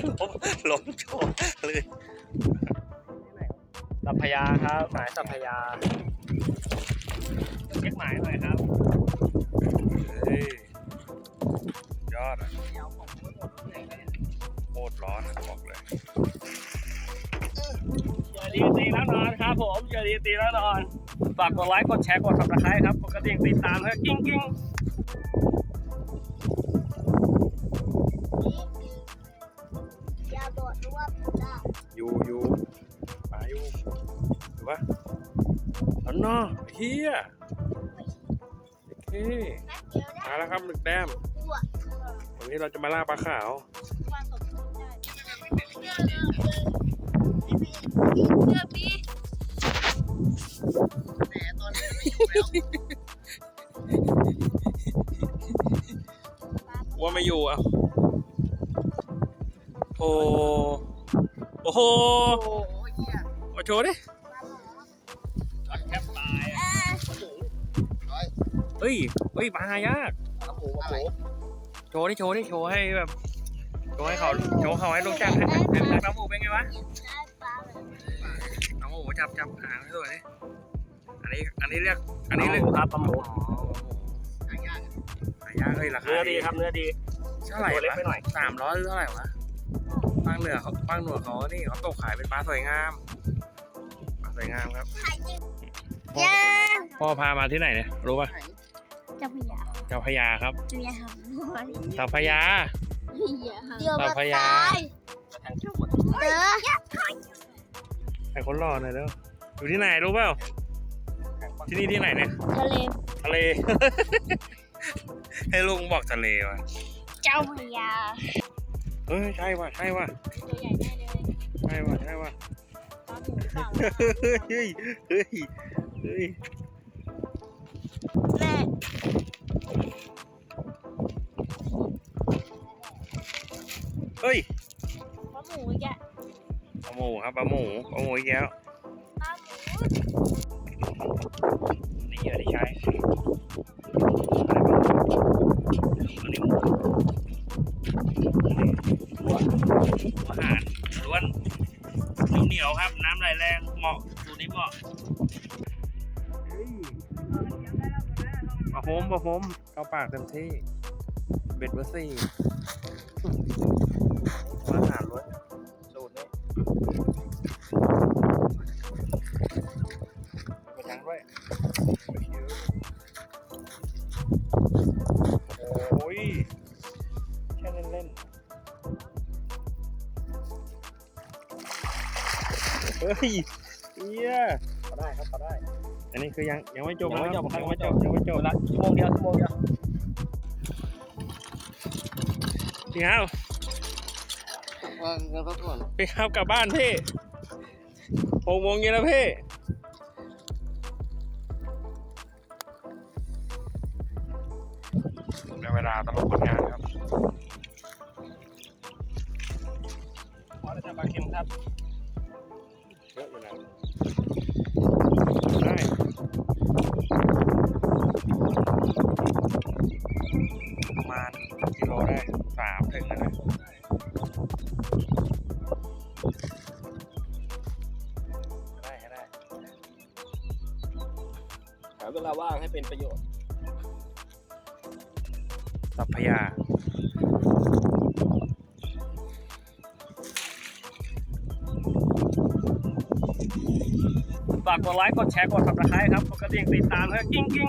ล้มล้มโชว์เลยสัพพยาครับหมายสัพพยาเช็คหมายหน่อยครับเฮ้ยยอดอะโคตรร้อนอะบอกเลยเจอดีตีแล้วนอนครับผมเจอดีตีแล้วนอนฝากกดไลค์กดแชร์กด subscribe ครับปกติติดตามครับกิ้งกิ้ง อันนอเฮียโอเคมาแล้วครับหนึ่งแต้มวันนี้เราจะมาล่าปลาขาวว่าไม่อยู่อะโอ้โหโอ้โหโชว์ดิ เฮ้ยเฮ้ยปลาหายากโอ้โหโอ้โหโชว์ดิโชว์ดิโชว์ให้แบบโชว์ให้เขาโชว์เขาให้ลูกจับให้ให้ลูกจับน้องหมูเป็นไงวะได้ปลาแบบนี้น้องหมูจับจับหางให้ด้วยดิอันนี้อันนี้เรียกอันนี้นี่เรียกครับปลาหมูหายากหายากเฮ้ยราคาเนื้อดีครับเนื้อดีเท่าไหร่ตัวเล็กวะไปหน่อยสามร้อยหรือเท่าไหร่วะบางเหนือเขาบางหนวดเขานี่เขาตกขายเป็นปลาสวยงามปลาสวยงามครับย่าพ่อพามาที่ไหนเนี่ยรู้ป่ะ จะพยาเจ้าพญาครับจะหำหัวเจ้าพญาเดี๋ยวมาพยาตายเด้อไอ้คนหล่อหน่อยแล้วอยู่ที่ไหนรู้เปล่าที่นี่ที่ไหนเนี่ยทะเลทะเล ให้ลุงบอกทะเลว่ะเจ้าพยาเฮ้ยใช่ว่ะใช่ว่ะตัวใหญ่แน่เลยใช่ว่ะใช่ว่ะปลาหมูหรือเปล่าเฮ้ยเฮ้ยเฮ้ย เฮ้ยปลาหมูอีกอะปลาหมูครับปลาหมูปลาหมูอีกแล้วปลาหมูนี่เหยื่อที่ใช้อันนี้หมูอาหารล้วนเหนียวๆครับ น้ำไหลแรงเหมาะสูตรนี้เหมาะปลาโฮมปลาโฮมเข้าปากเต็มที่เบ็ดเบอร์สี่ กดทั้งด้วยโอ้ยแค่เล่นๆเฮ้ยเฮียเขาได้ครับเขาได้ อันนี้คือยังยังไม่จบยังไม่นะจบยังไม่จบยังไม่จบละชั่วโมงเดียวชั่วโมงเดียวพี่ครับวางเงินพักผ่อนพี่ครับกลับบ้านพี่หกโมงเย็นแล้วพี่ ได้เวลาตลกผลงานครับขอได้แต่ปลาเค็มครับเยอะอยู่นะได้ประมาณกิโลได้สามถึงนะได้ได้หาเวลาว่างให้เป็นประโยชน์ สัพยา ฝากกดไลค์ กดแชร์ กด subscribe ครับ กดกระดิ่งติดตามครับกิ้งกิ้ง